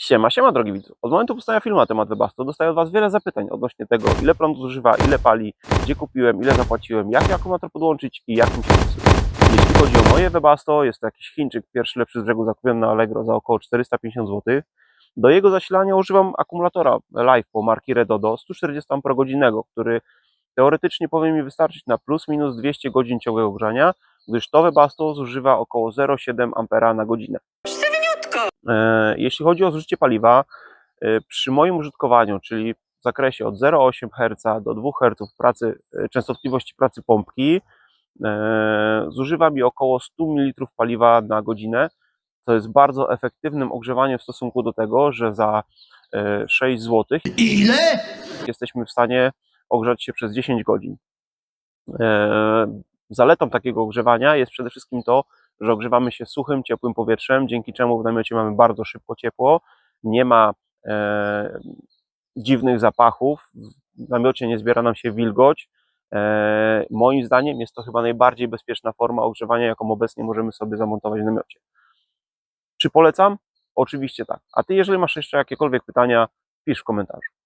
Siema, siema drogi widzu. Od momentu powstania filmu na temat Webasto dostaję od Was wiele zapytań odnośnie tego, ile prądu zużywa, ile pali, gdzie kupiłem, ile zapłaciłem, jaki akumulator podłączyć i jak mi się. Jeśli chodzi o moje Webasto, jest to jakiś Chińczyk, pierwszy lepszy z brzegu zakupiony na Allegro za około 450 zł. Do jego zasilania używam akumulatora LiFePo marki Redodo 140 Ah, który teoretycznie powinien mi wystarczyć na plus minus 200 godzin ciągłego grzania, gdyż to Webasto zużywa około 0,7 ampera na godzinę. Jeśli chodzi o zużycie paliwa, e, przy moim użytkowaniu, czyli w zakresie od 0,8 Hz do 2 Hz pracy, e, częstotliwości pracy pompki, e, zużywa mi około 100 ml paliwa na godzinę, co jest bardzo efektywnym ogrzewaniem w stosunku do tego, że za e, 6 zł Ile? jesteśmy w stanie ogrzać się przez 10 godzin. Zaletą takiego ogrzewania jest przede wszystkim to, że ogrzewamy się suchym, ciepłym powietrzem, dzięki czemu w namiocie mamy bardzo szybko ciepło, nie ma e, dziwnych zapachów, w namiocie nie zbiera nam się wilgoć. E, moim zdaniem jest to chyba najbardziej bezpieczna forma ogrzewania, jaką obecnie możemy sobie zamontować w namiocie. Czy polecam? Oczywiście tak. A ty, jeżeli masz jeszcze jakiekolwiek pytania, pisz w komentarzu.